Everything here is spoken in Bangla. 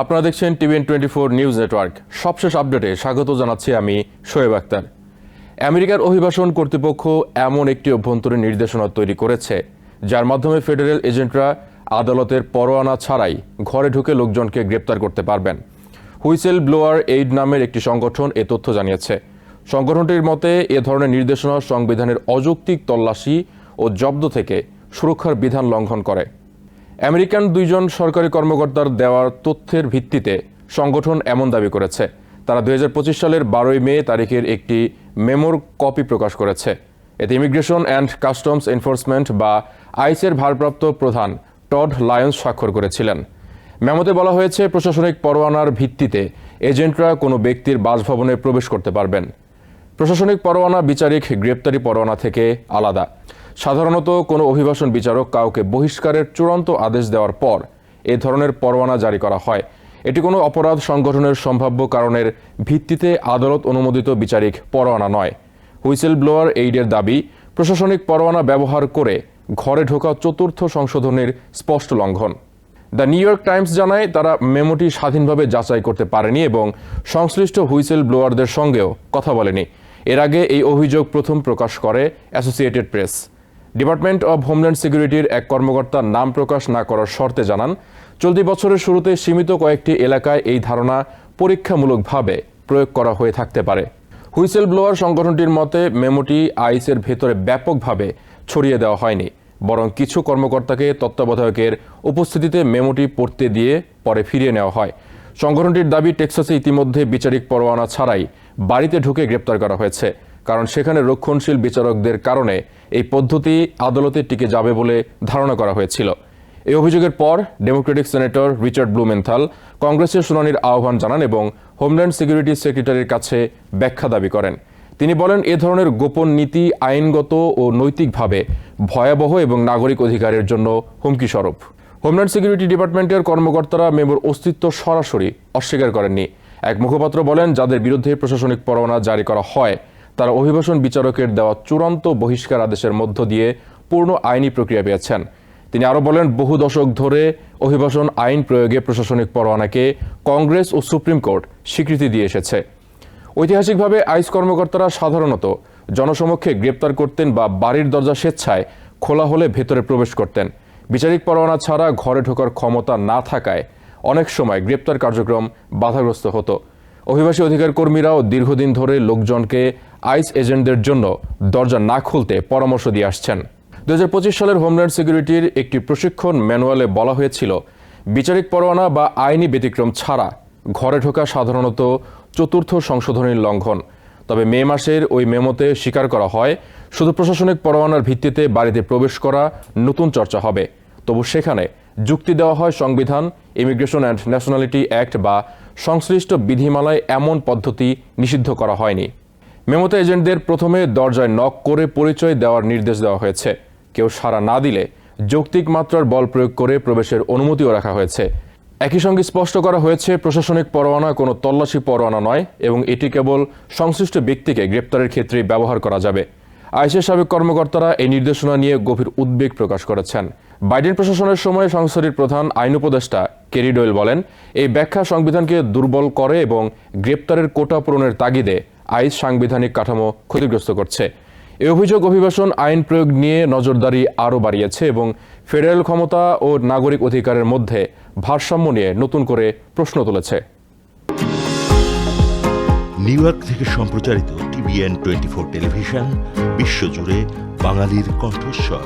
আপনারা দেখছেন TVN twenty four news network. সবশেষ আপডেটে স্বাগত জানাচ্ছি আমি শোয়েব আক্তার। আমেরিকার অভিবাসন কর্তৃপক্ষ এমন একটি অভ্যন্তরীণ নির্দেশনা তৈরি করেছে, যার মাধ্যমে ফেডারেল এজেন্টরা আদালতের পরোয়ানা ছাড়াই ঘরে ঢুকে লোকজনকে গ্রেপ্তার করতে পারবেন। হুইসেল ব্লোয়ার এইড নামের একটি সংগঠন এ তথ্য জানিয়েছে। সংগঠনটির মতে, এ ধরনের নির্দেশনা সংবিধানের অযৌক্তিক তল্লাশি ও জব্দ থেকে সুরক্ষার বিধান লঙ্ঘন করে। আমেরিকান দুইজন সরকারি কর্মকর্তার দেওয়ার তথ্যের ভিত্তিতে সংগঠন এমন দাবি করেছে। তারা দুই হাজার পঁচিশ সালের বারোই মে তারিখের একটি মেমোর কপি প্রকাশ করেছে। এতে ইমিগ্রেশন অ্যান্ড কাস্টমস এনফোর্সমেন্ট বা আইসের ভারপ্রাপ্ত প্রধান টড লায়ন্স স্বাক্ষর করেছিলেন। মেমোতে বলা হয়েছে, প্রশাসনিক পরোয়ানার ভিত্তিতে এজেন্টরা কোনো ব্যক্তির বাসভবনে প্রবেশ করতে পারবেন। প্রশাসনিক পরোয়ানা বিচারিক গ্রেপ্তারি পরোয়ানা থেকে আলাদা। সাধারণত কোনো অভিবাসন বিচারক কাউকে বহিষ্কারের চূড়ান্ত আদেশ দেওয়ার পর এ ধরনের পরোয়ানা জারি করা হয়। এটি কোনো অপরাধ সংগঠনের সম্ভাব্য কারণের ভিত্তিতে আদালত অনুমোদিত বিচারিক পরোয়ানা নয়। হুইসেল ব্লোয়ার এইডের দাবি, প্রশাসনিক পরোয়ানা ব্যবহার করে ঘরে ঢোকা চতুর্থ সংশোধনের স্পষ্ট লঙ্ঘন। দ্য নিউ ইয়র্ক টাইমস জানায় তারা মেমোটি স্বাধীনভাবে যাচাই করতে পারেনি এবং সংশ্লিষ্ট হুইসেল ব্লোয়ারদের সঙ্গেও কথা বলেনি। এর আগে এই অভিযোগ প্রথম প্রকাশ করে Associated Press. Department of Homeland সিকিউরিটির এক কর্মকর্তা নাম প্রকাশ না করার শর্তে জানান, চলতি বছরের শুরুতে সীমিত কয়েকটি এলাকায় এই ধারণা পরীক্ষামূলকভাবে প্রয়োগ করা হয়ে থাকতে পারে। হুইসেল ব্লোয়ার সংগঠনটির মতে, মেমোটি আইসের ভেতরে ব্যাপকভাবে ছড়িয়ে দেওয়া হয়নি, বরং কিছু কর্মকর্তাকে তত্ত্বাবধায়কের উপস্থিতিতে মেমোটি পড়তে দিয়ে পরে ফিরিয়ে নেওয়া হয়। সংগঠনটির দাবি, টেক্সাসে ইতিমধ্যে বিচারিক পরোয়ানা ছাড়াই বাড়িতে ঢুকে গ্রেপ্তার করা হয়েছে। কারণ সেখানে রক্ষণশীল বিচারকদের কারণে এই পদ্ধতি আদালতে টিকে যাবে বলে ধারণা করা হয়েছিল। এই অভিযোগের পর ডেমোক্রেটিক সেনেটর রিচার্ড ব্লুমেন্থাল কংগ্রেসের শুনানির আহ্বান জানান এবং হোমল্যান্ড সিকিউরিটি সেক্রেটারির কাছে ব্যাখ্যা দাবি করেন। তিনি বলেন, এ ধরনের গোপন নীতি আইনগত ও নৈতিকভাবে ভয়াবহ এবং নাগরিক অধিকারের জন্য হুমকি স্বরূপ হোমল্যান্ড সিকিউরিটি ডিপার্টমেন্টের কর্মকর্তারা মেমোর অস্তিত্ব সরাসরি অস্বীকার করেননি। এক মুখপাত্র বলেন, যাদের বিরুদ্ধে প্রশাসনিক পরোয়ানা জারি করা হয় তারা অভিবাসন বিচারকের দেওয়া চূড়ান্ত বহিষ্কার আদেশের মধ্য দিয়ে পূর্ণ আইনি প্রক্রিয়া পেয়েছেন। তিনি আরও বলেন, বহু দশক ধরে অভিবাসন আইন প্রয়োগে প্রশাসনিক পরোয়ানাকে কংগ্রেস ও সুপ্রিম কোর্ট স্বীকৃতি দিয়ে এসেছে। ঐতিহাসিকভাবে আইস কর্মকর্তারা সাধারণত জনসমক্ষে গ্রেপ্তার করতেন বা বাড়ির দরজা স্বেচ্ছায় খোলা হলে ভেতরে প্রবেশ করতেন। বিচারিক পরোয়ানা ছাড়া ঘরে ঢোকার ক্ষমতা না থাকায় অনেক সময় গ্রেপ্তার কার্যক্রম বাধাগ্রস্ত হতো। অভিবাসী অধিকার কর্মীরাও দীর্ঘদিন ধরে লোকজনকে আইস এজেন্টদের জন্য দরজা না খুলতে পরামর্শ দিয়ে আসছেন। দু হাজার পঁচিশ সালের হোমল্যান্ড সিকিউরিটির একটি প্রশিক্ষণ ম্যানুয়ালে বলা হয়েছিল, বিচারিক পরোয়ানা বা আইনি ব্যতিক্রম ছাড়া ঘরে ঢোকা সাধারণত চতুর্থ সংশোধনীর লঙ্ঘন। তবে মে মাসের ওই মেমোতে স্বীকার করা হয়, শুধু প্রশাসনিক পরোয়ানার ভিত্তিতে বাড়িতে প্রবেশ করা নতুন চর্চা হবে। তবু সেখানে যুক্তি দেওয়া হয় সংবিধান ইমিগ্রেশন অ্যান্ড ন্যাশনালিটি অ্যাক্ট বা সংশ্লিষ্ট বিধিমালায় এমন পদ্ধতি নিষিদ্ধ করা হয়নি। মেমোতে এজেন্টদের প্রথমে দরজায় নক করে পরিচয় দেওয়ার নির্দেশ দেওয়া হয়েছে। কেউ সাড়া না দিলে যৌক্তিক মাত্রার বল প্রয়োগ করে প্রবেশের অনুমতিও রাখা হয়েছে। একই সঙ্গে স্পষ্ট করা হয়েছে, প্রশাসনিক পরোয়ানা কোনো তল্লাশি পরোয়ানা নয় এবং এটি কেবল সংশ্লিষ্ট ব্যক্তিকে গ্রেপ্তারের ক্ষেত্রে ব্যবহার করা যাবে। আইসির সাবেক কর্মকর্তারা এই নির্দেশনা নিয়ে গভীর উদ্বেগ প্রকাশ করেছেন। বাইডেন প্রশাসনের সময় সংসদের প্রধান আইন উপদেষ্টা কেরি ডোয়েল বলেন, এই ব্যাখ্যা সংবিধানকে দুর্বল করে এবং গ্রেপ্তারের কোটা পূরণের তাগিদে আইস সাংবিধানিক কাঠামো ক্ষতিগ্রস্ত করছে। এই অভিযোগ অভিবাসন আইন প্রয়োগ নিয়ে নজরদারি আরও বাড়িয়েছে এবং ফেডারেল ক্ষমতা ও নাগরিক অধিকারের মধ্যে ভারসাম্য নিয়ে নতুন করে প্রশ্ন তুলেছে। নিউ ইয়র্ক থেকে সম্প্রচারিত টিভিএন টোয়েন্টি ফোর টেলিভিশন, বিশ্বজুড়ে বাঙালির কণ্ঠস্বর।